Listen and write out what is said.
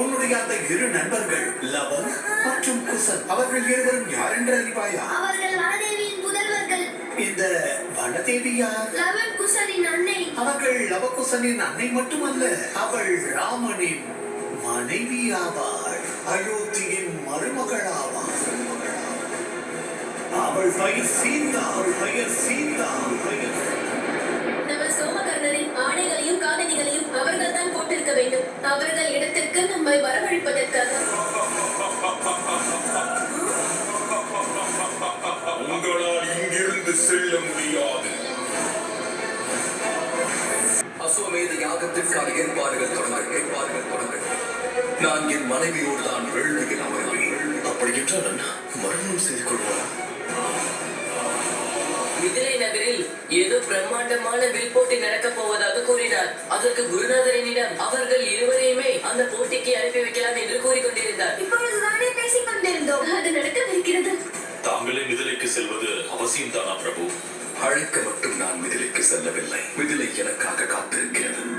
இரு நண்பர்கள் லவன் மற்றும் குசன் அவர்கள் இருவரும் யார் என்று அறிவாயா? அவர்கள் வனதேவியின் புதல்வர்கள் இந்த வனதேவி யார் லவன் குசனின் அன்னை. அவர்கள் லவகுசனின் அன்னை மட்டுமல்ல அவள் ராமனின் மனைவி ஆவாள் அயோத்தியின் மருமகளாவாள். அவள் பெயர் சீதா அவள் பெயர் இடத்திற்கு நம்மை வரவழைப்பதற்காக. உங்களால் இங்கிருந்து செல்ல முடியாது. அசுவமேத யாகத்திற்கான ஏற்பாடுகள் தொடங்க ஏற்பாடுகள் தொடங்க. நான் என் மனைவியோடு தான் வேள்வியில் அமர்வேன் அப்படி என்றால் மரணம் செய்து கொள்வாரா ஏதோ பிரம்மாண்டமான வில் போட்டி நடக்கப் போவதாக கூறினார். அதற்கு குருநாதரனிடம் அவர்கள் இருவரையுமே அந்த போட்டிக்கு அனுப்பி வைக்கலாம் என்று கூறிக்கொண்டிருந்தார். இப்பொழுதுதானே பேசிக் கொண்டிருந்தோம். அது நடக்கவிருக்கிறது. தாங்களே மிதிலைக்கு செல்வது அவசியம் தானா பிரபு? அழைக்க மட்டும் நான் மிதிலைக்கு செல்லவில்லை. மிதிலை எனக்காக காத்திருக்கிறது.